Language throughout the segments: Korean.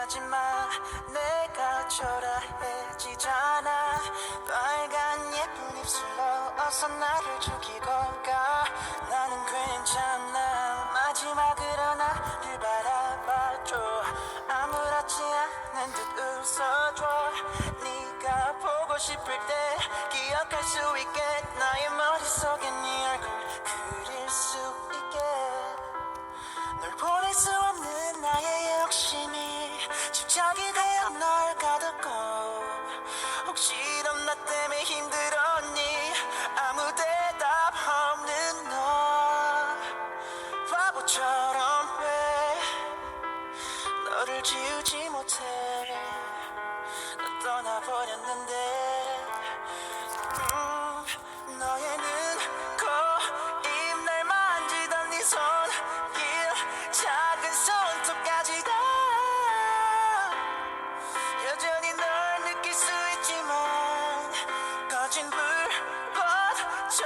하지마. 내가 초라해지잖아. 빨간 예쁜 입술로 어서 나를 죽이고 가. 나는 괜찮아. 마지막으로 나를 바라봐줘. 아무렇지 않은 듯 웃어줘. 네가 보고 싶을 때 기억할 수 있게 나 때문에 힘들었니? 아무 대답 없는 너. 바보처럼 왜 너를 지우지 못해? 넌 떠나버렸는데 거진 불꽃처럼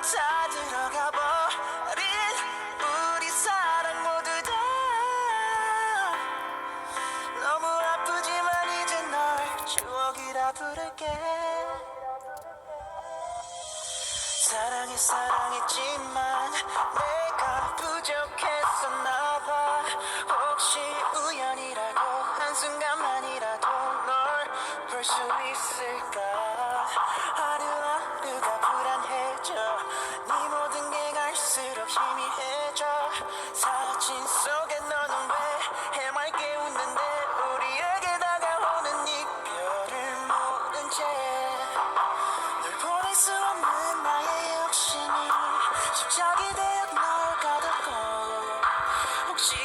다 들어가 버린 우리 사랑 모두 다. 너무 아프지만 이제 널 추억이라 부를게. 사랑해 사랑했지만 내가 부족했었나 봐. 혹시 우연이라도 한순간만이라도 널 볼 수 있을까 하루하루가 불안해져. 네 모든 게 갈수록 희미해져. 사진 속에 너는 왜 해맑게 웃는데 우리에게 다가오는 이별을 모른 채. 널 보낼 수 없는 나의 욕심이 집착이 되어 널 가뒀고 혹시